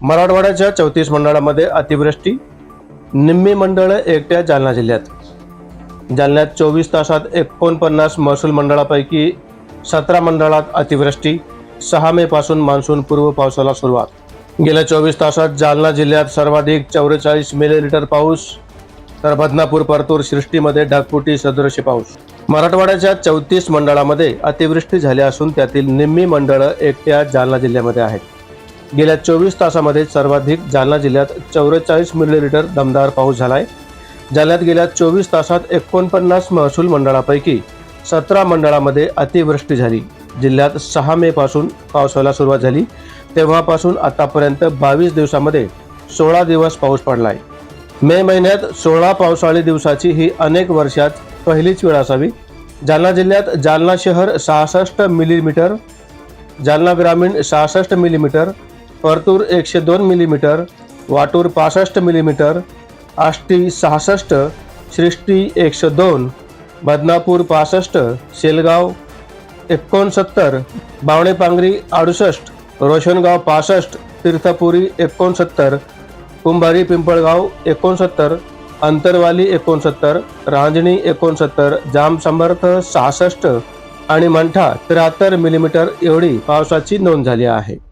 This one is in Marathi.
मराठवाड्याच्या चौतीस मंडळामध्ये अतिवृष्टी निम्मी मंडळं एकट्या जालना जिल्ह्यात. जालन्यात चोवीस तासात एकोणपन्नास महसूल मंडळापैकी सतरा मंडळात अतिवृष्टी सहा मेपासून मान्सून पूर्व पावसाला सुरुवात. गेल्या चोवीस तासात जालना जिल्ह्यात सर्वाधिक चौवेचाळीस मिलीलीटर पाऊस तर बदनापूर परतूर सृष्टीमध्ये ढगफुटी सदृश्य पाऊस. मराठवाड्याच्या चौतीस मंडळामध्ये अतिवृष्टी झाली असून त्यातील निम्मी मंडळं एकट्या जालना जिल्ह्यामध्ये आहेत. गेल्या चोवीस तासामध्ये सर्वाधिक जालना जिल्ह्यात चौवेचाळीस मिलीलिटर दमदार पाऊस झालाय. जालन्यात गेल्या चोवीस तासात एकोणपन्नास महसूल मंडळापैकी सतरा मंडळामध्ये अतिवृष्टी झाली. जिल्ह्यात सहा मे पासून पावसाला सुरुवात झाली. तेव्हापासून आतापर्यंत बावीस दिवसामध्ये सोळा दिवस पाऊस पडलाय. मे महिन्यात सोळा पावसाळी दिवसाची ही अनेक वर्षात पहिलीच वेळ असावी. जालना जिल्ह्यात जालना शहर सहासष्ट मिलीमीटर जालना ग्रामीण सहासष्ट मिलीमीटर परतूर एकशे दोन मिलीमीटर वाटूर पासष्ट मिलीमीटर आष्टी सहासष्ट सृष्टी एकशे दोन बदनापूर पासष्ट शेलगाव एकोणसत्तर बावणेपांगरी अडुसष्ट रोशनगाव पासष्ट तीर्थपुरी एकोणसत्तर कुंभारी पिंपळगाव एकोणसत्तर अंतरवाली एकोणसत्तर रांजणी एकोणसत्तर जामसमर्थ सहासष्ट आणि मंठा त्र्याहत्तर मिलीमीटर एवढी पावसाची नोंद झाली आहे.